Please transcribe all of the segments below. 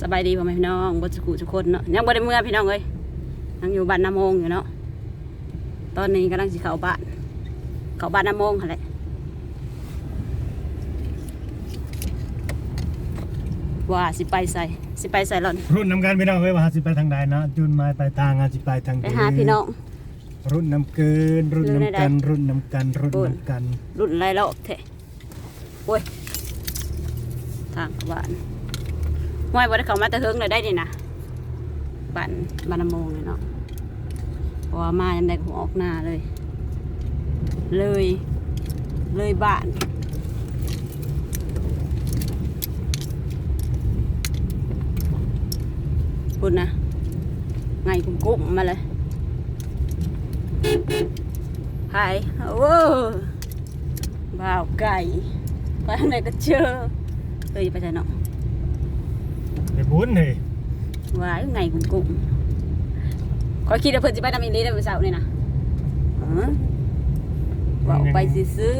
สบายดีพ่อแม่พี่น้องบดสกุทุกคนเนาะยังบ่ได้เมื่อพี่น้องเอ้ยยังอยู่บ้านน้ำโมงอยู่เนาะตอนนี้กำลังสิเข้าบ้านเข้าบ้านน้ำโมงหั่นแหละว่าสิไปใส่สิไปใส่หล่อนรุ่นน้ำกันพี่น้องเอ้ยว่าสิไปทางใดเนาะจุนมาไปทางอาสิไปทางไปหาพี่น้องรุ่นน้ำเกินรุ่นน้ำกันรุ่นน้ำกันรุ่นรุ่นน้ำกัน รุ่นไรแล้วเถอะโอ้ยทางเข้าบ้าน ห้วยบ่ได้เข้ามาแต่เฮิงเลยได้นี่นะบ้านบ้านนโมงเลยเนาะเพราะว่ามายังได้ก็ออกหน้าเลย เลย เลยบ้านคุณนะไงกุ้มกุ้มมาเลยหายโอ้บ่าวไก่ไปทางไหนก็เจอเฮ้ยไปไหนเนาะ ไอ้บุญนี่ว่าอยู่ไงกุ้มกุ้มๆขอยคิดว่าเพิ่นสิไปทำอีหลีได้มื้อเช้านี่นะอ๋อว่าไปซื้อ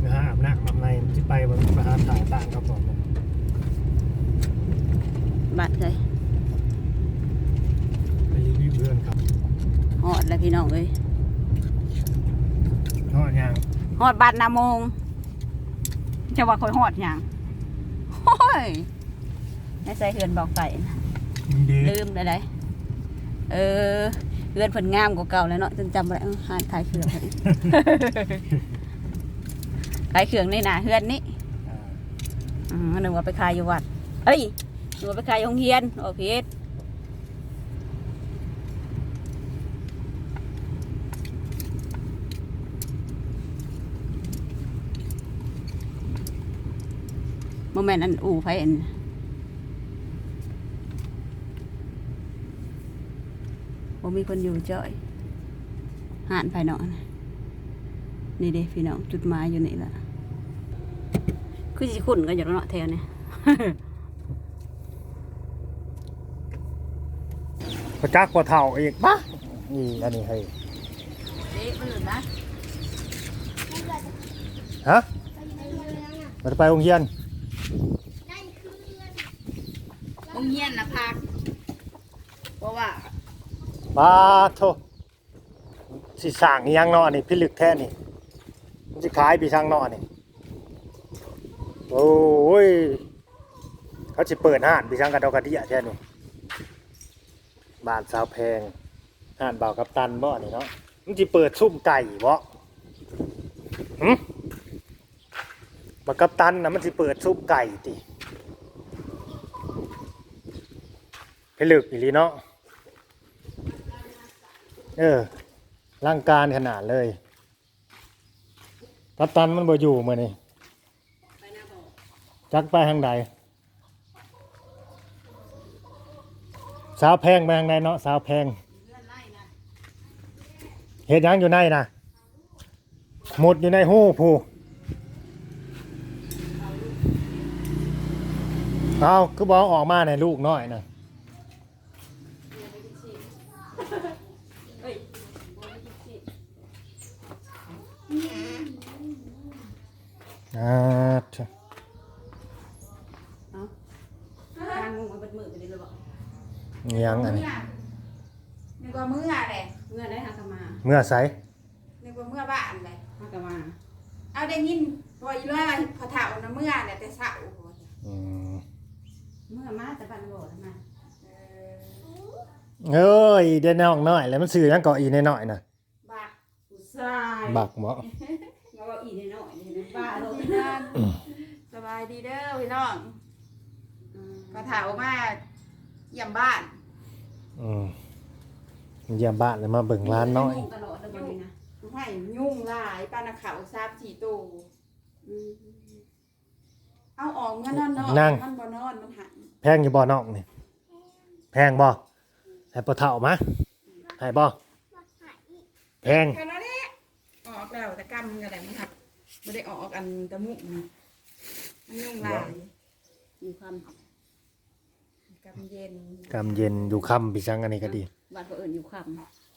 ไปหาอาบน้ำอาบในสิไปบนมาหาถ่ายต่างเขาก่อนเลยๆบัตรเลยไปรีวิวเพื่อนครับฮอดแล้วพี่น้องเอ้ยทอดยางฮอดบ้านนาโมงจะว่าคอยฮอดหยังโอ้ย ในใส่เฮือนบอกไก่นะมันดีลืมได้ไดเออเฮือนเพิ่นงามกว่าเก่าแล้วเนาะจนจำบ่ได้เออหานขายเครื่องขายเครื่องในหน้าเฮือนนี่อ่าอืมนึกว่าไปขายอยู่วัดเอ้ยนึกว่าไปขายโรงเรียนโอเคโมเมนต์อันอู่ไฟอัน บ่มีคนอยู่จ้อยหานภายนอกนะนี่เด้พี่น้องจุดหมายอยู่นี่ละคือสิคุ้นกันอยู่แล้วเนาะแถวนี้พระจักกว่าเท่าอีกปะนี่อันนี้ให้เด็กมันหลุดนะฮะเราจะไปโรงเรียนโรงเรียนนะพักเพราะว่า ปาโทสิสั่งยังนาะนี่พิลึกแท้นี่มันสิขายปีช่างนาะนี่โอ้ยเขาสิเปิดห้านปีช่างกระดอกกระเดียแท้นี่บ้านสาวแพงห้านบ่าวกับตันบ่นี่เนาะมันสิเปิดซุ่มไก่บ่หึบ่าวกับตันนะมันสิเปิดซุ่มไก่ติพิลึกอีลีเนาะ เออร่างการขนาดเลยกัปตันมันบ่อยู่มื่อนี่ไปหน้าบอกจักไปทางใดสาวแพงไปทางใดเนาะสาวแพงเพื่อนไล่นะเห็ดหยังอยู่ในนะหมุดอยู่ในหูผู้เอาคือบอกออกมาในลูกน้อยนะ เฮ้ยบ่ได้กินสิ อ่าเถอะเอาทางงมันเป็นมือไปเลยหรือเปล่าอิหยังอันนี้ นึกว่าเมื่อแหละเมื่อได้หากนมาเมื่อใสนึกว่าเมื่อบ้านเลยหากนมาเอาได้ยินพออีร้อยว่าพอเฒ่านะเมื่อแหละแต่เช้าโอ้โหอืมเมื่อมาแต่บ้านโบดมาเออเอ้ยเดี๋ยวน้องน้อย แล้วมันซื้อหยังเกาะอีน้อยๆนะบักผู้ชายบักบ่ มาว่าอีนิดหน่อยนี่นะ บ้าโลดพี่น้องสบายดีเด้อพี่น้องอืมพอเฒ่ามาเยี่ยมบ้านอืมเยี่ยมบ้านเลยมาเบิ่งร้านน้อยตลอดเลยบ่นี่นะให้ยุ่งหลายป้านักข่าวทราบสี่ตู้อืมเอาออกเงินนอนนอนนั่งมันบ่นอนมันหันแพงอยู่บ่น้องนี่แพงบ่ให้ปะเท่ามาให้บ่แพงกันแล้วเนี่ยออกแล้วแต่กำกันแหละมันหัก ไม่ได้ออกอันตะมุกมันมันยุ่งหลายมีความกำเย็นกำเย็นอยู่ค่ำพี่ช่างอันนี้ก็ดีบ้านก็เอิญอยู่ค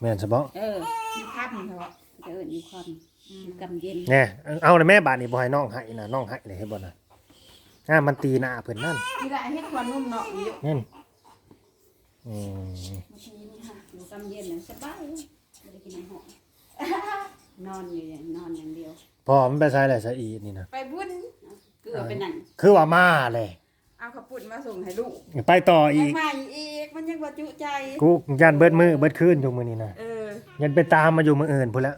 แม่นซะบ่ำเออมีภาพมันเถอะจะเอิญอยู่คำอยู่กำเย็นแน่เอาเลยแม่บาดนี้บ่ให้น้องให้นะน้องให้เลยให้บ่นะอ่ามันตีหน้าเพิ่นนั่นนี่แหละเฮ็ดควันนุ่มเนาะอยู่นั่นอืมเมื่อกี้นี่ค่ะอยู่กำเย็นน่ะสบายเลยไม่ได้กินอาหาร นอนอยู่เนี่ยนอนอย่างเดียว พอมันไปใส่อะไรซะอีนี่นะไปบุญเกลือเป็นหนังคือว่ามาเลยเอาข้าวปุ้นมาส่งให้ลูกไปต่อยัอีงกใหม่อีกมันยังบ่จุใจ กูยันเบิดมือเบิดคืนอยู่มื้อนี้นะเออยันไปตามมาอยู่มื้ออื่นพุ่นละ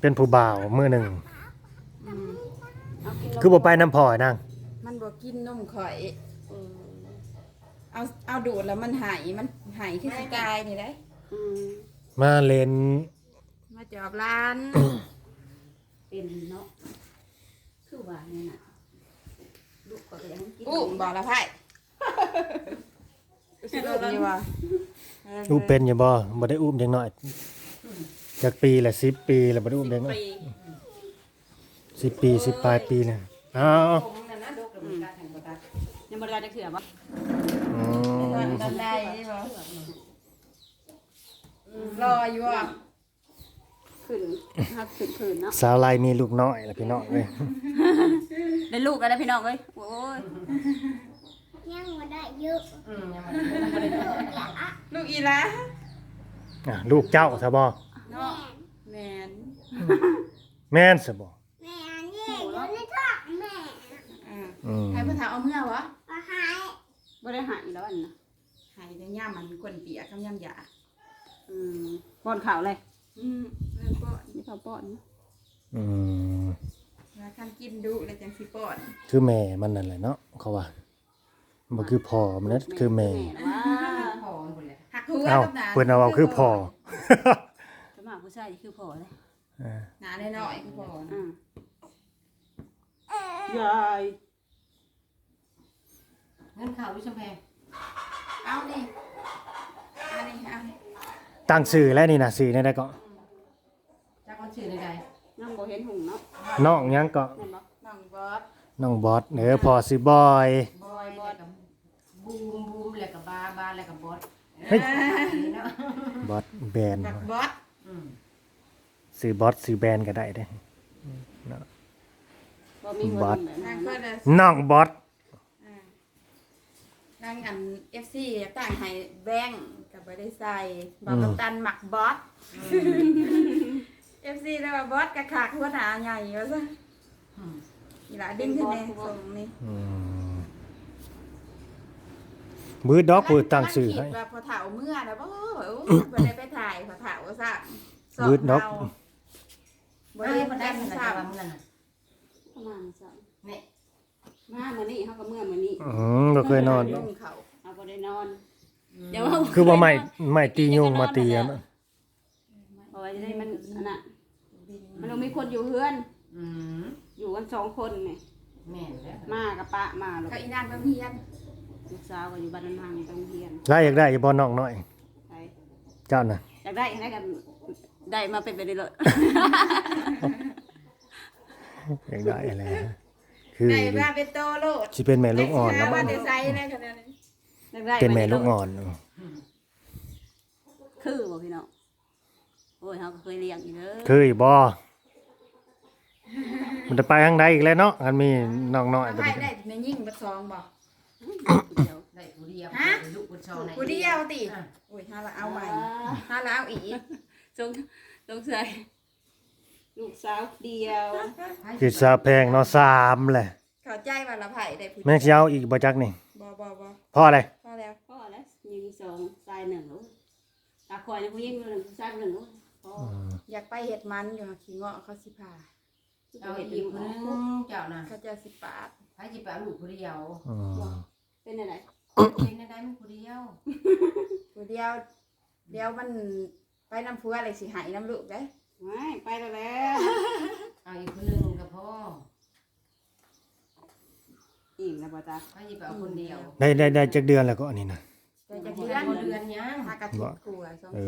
เป็นผู้บ่าวมื้อหนึ่ง อืมเอากินนมคือบ่ไปน้ำพ่อยนางมันบ่กินนมข่อย เออเอาเอาดูดแล้วมันหายมันหายคือสิกายนี่ได้อืม มาเล่นมาจอบร้าน เป็นเนาะ คือว่าเนี่ยน่ะลูกก็เลยให้กินอู้บอกละไพ่สิลูกนี่ว่าอู้เป็นอยู่บ่บ่ได้อุ้มจังน้อยจากปีละ10ปีแล้วบ่ได้อุ้มจังน้อยปี10ปี10ปลายปีน่ะอ้าวผมนั่นนะดกแล้วมันกัดแห่งบ่ตัดยังบ่ได้จะเขือบ่อืมตอนได้นี่บ่ รออยู่อะขึ้นฮักขึ้นขึ้นเนาะสาวลายมีลูกน้อยล่ะพี่น้องเอ้ยได้ลูกกันแล้วพี่น้องเอ้ยโอ้ยยังไม่ได้เยอะลูกอีละอะลูกเจ้าซะบ่เนาะแม่นแม่นซะบ่แม่นี่อยู่ในท้องแม่อ่าอืมให้พ่อถามเอาเมื่อวะก็หายบ่ได้หายแล้วอันน่ะหายจะย่ามันกวนเปียกกับย่ำยา อืมป้อนข้าวเลยอืมแล้วก็นี่ข้าวป้อนเนาะอืมแล้วคันกินดุแล้วจังสิป้อนคือแม่มันนั่นแหละเนาะเขาว่าบ่คือพ่อมันนะคือแม่ว้าพอหมดเลยหักหัวเอ้ากับหนาเพิ่นเอาเอาคือพ่อสมัครผู้ชายนี่คือพ่อเลยอ่าหนาน้อยๆคือพออืมยายเงินข่าววิชมแพงเอานี่เอานี่เอานี่ ตั้งชื่อแล้วนี่น่ะชื่อนี่ได้ก็จากคนชื่อใดน้องบ่เห็นหุ่งเนาะน้องหยังก็แม่นบ่น้องบอสน้องบอสเออพ่อสิบอยๆบอยแล้วกับบูมบูมแล้วกับบาบาแล้วกับบอสเฮ้ย เนาะบอสแบนบักบอสอืมซื้อบอสซื้อแบนก็ได้เด้บ่มีหัวบอสลงแบบนางนั้นก็เนาะเลยน้องบอสอ่า นางอันเอฟซีต่างให้แบงค์กับไม่ได้ใส่บอกกัปตันหมักบอสเอฟซีแล้วว่าบอสกระขากหัวหนาใหญ่ว่าซะอืมอีหละดิ้นขึ้นเลยส่งนี่อืมมือดอกผู้ตั้งชื่อให้คิดว่าพอเถาเมื่อแล้วบ่บ่ได้ไปถ่ายพอเถาซะสบมืดดอกเอาบ่เอ้ได้ยบ่มันได้ได้ขนาดซ้ว่าเงินน่ะประมาณสาม เนี่ย มามื้อนี้เฮาก็มื้อมื้อนี้อืมบ่เคยนอน ลงเขาเอาบ่ได้นอน เดี๋ยวว่าคือว่าไม่ไม่ตียุงมาตีอะนะเอาไว้จะได้มันอันน่ะมันต้องมีคนอยู่เฮือน อืมอยู่กันสองคนนี่แม่นแล้วมากับป้ามาลูกเขาอีนางก็เพียนลูกสาวก็อยู่บ้านนางต้องเฮียนไล่อยากได้อยู่บ่น้องน้อย ไปเจ้าน่ะอยากได้ให้กันได้มาเป็นไปได้เลย อยากได้อะไรนะ คือได้มาเป็นโตโลดสิเป็นแม่ลูกอ่อนแล้แล้ววว่าบ่ได้ใส่ในขนาดนี้อยากได้เป็นแม่ลูกออ่อนคือบ่พี่น้องโอ้ยเขาก็เคยเลี้ยงอยู่เด้อคืออยู่บ่มันจะไปทางใดอีกแล้วเนาะกันมีน้องน้อยเอาก็ให้ได้ได้แม่ยิ่งบัดซองบ่เดี๋ยวได้ผู้เดียวฮะลูกคนชองไหนกูเดียวติอะโอ้ยถ้าละเอาใหม่ถ้าละเอาอีกสงสงสัย ลูกสาวเดียวคือซาแพงเนาะสามแหละเข้าใจว่าละไผ่ได้ผู้แม่งสิเอาอีกบ่จักนี่บ่บ่บ่เพราะอะไรพอแล้วพ่อแล้วยิงสองทรายหนึ่งลูกตาคอยในผู้หญิงหนึ่งผู้ชายหนึ่งลูกพ่ออยากไปเฮ็ดมันอยู่ขี้เงาะเขาสิพาเอาอีกคนนึงเจ้าน่ะเขาจะสิปาดใครจะไปเอาลูกผู้เดียวอืมเป็นอะไรเป็นได้มันผู้เดียวผู้เดียวเดียวมันไปน้ำพัวอะไรสิหายน้ำลูกได้ ไม่ไปแล้วแล้วเอาอีกคนนึงกับพ่ออิ่มแล้วป่ะจ๊ะใครจะไปเอาคนเดียวได้ได้ได้จักเดือนแล้วก็อันนี้นะแต่จะเดืเดืออนนเดือนยังถ้ากระถิ่นกลัวสองเอ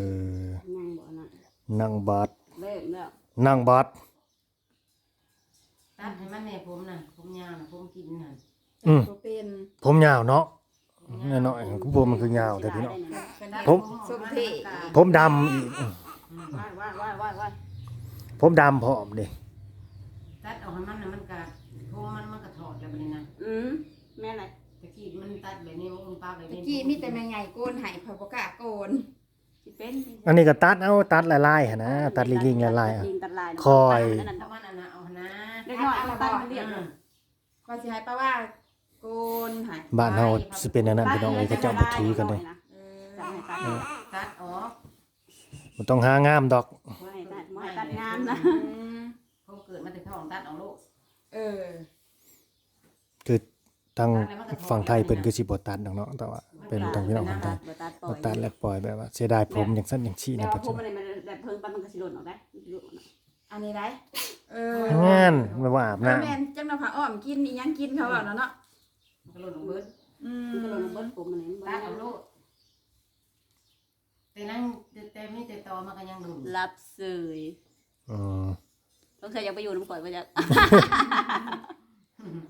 อนั่งบ่อนะนั่งบอสเริ่มแล้วนั่งบอสตัดให้มันแน่ผมน่ะผมยาวน่ะผมกินน่ะอืมตัวเป็นผมยาวเนาะน้อยๆของผมมันคือยาวแต่พี่น้องเป็นตัดผมส้มเท ผมดำอีก ว่ายว่ายว่ายว่ายว่าย ผมดำพร้อมเด้ตัดออกให้มันน่ะมันก็โพมันมันก็ถอดแล้วบัดนี้นะอืมแม่นอะไรตะกี้มันตัดแบบนี้มันปลาแบบตะนี้กี้มีแต่แม่ใหญ่โกนให้เพอบ่กล้าโกนสิเป็นอันนี้ก็ตัดเอาตัดลายๆหั่นนะตัดลิงๆลายๆอะ ลิงตัดลายคอย นั่นน่ะถ้ามันอันน่ะเอานะเล็กน้อยตัดมันเรียบเลยว่าสิให้ป้าว่าโกนให้บ้านเฮาสิเป็นอันนั้นพี่น้องเอ้ยเขาเจ้าบ่ถือกันเลยเออตัดให้ตัด ตัดออก บ่ต้องหางามดอกบ่ให้ตัดบ่ให้ตัดงามนะอืมผมเกิดมาแต่ท้องตัดออกลูกเออ คือทางฝั่งไทยเพิ่นคือสิบ่ตัดดอกเนาะแต่ว่าเป็นทางพี่น้องฝั่งไทยบ่ตัดปล่บ่อยตัดและปล่อยแบบว่าเสียดายผมอย่างซั่นอย่างซี่แต่นะว่าปัจพจุวกบัมันนมันแบบเพิ่งปั๊บมันก็สิหล่นออกได้หลุดออกนะอันนี้ได้เอองานแบบว่าอาบแม่น้ำ แม่นจังน้ำผาอ้อมกินอีหยังกินเขาเอาแล้วเนาะมันก็หล่นลงเบิดอืมมันก็หล่นออกเบิ้ลผมมันนี่ตัดเอาลูกแต่นั่งแต่มีแต่ตอมันก็ยังหนุ่มรับเสย อืมต้องเคยอยากไปอยู่น้ำก่อยว่าจะ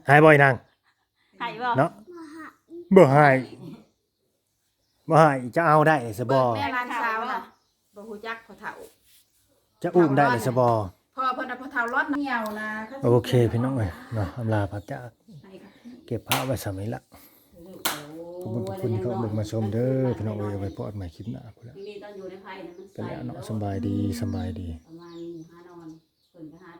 หายบ่อยนางให้บ่เนาะ บ่หายบ่หายจะเอาได้ซะบ่แม่ร้านสาวน่ะ บ่ฮู้จักพอเฒ่าจะอุ้มได้เลยซะบ่พอเพิ่นน่ะพอเฒ่ารถเหี่ยวนะขาสิโอเคพี่น้องเอ้ยเนาะอำลาพระจากให้ค่ะเก็บผ้าไว้สมัยละ ขอบคุณคุณเขาเบิ่งมาชมเด้อพี่น้องเอ้ยเอาไว้พอดใหม่คลิปหน้าพุ่แล้วเป็นแล้วเนาะสบายดีสบายดี ประมาณนี้หานอนเพิ่นก็หา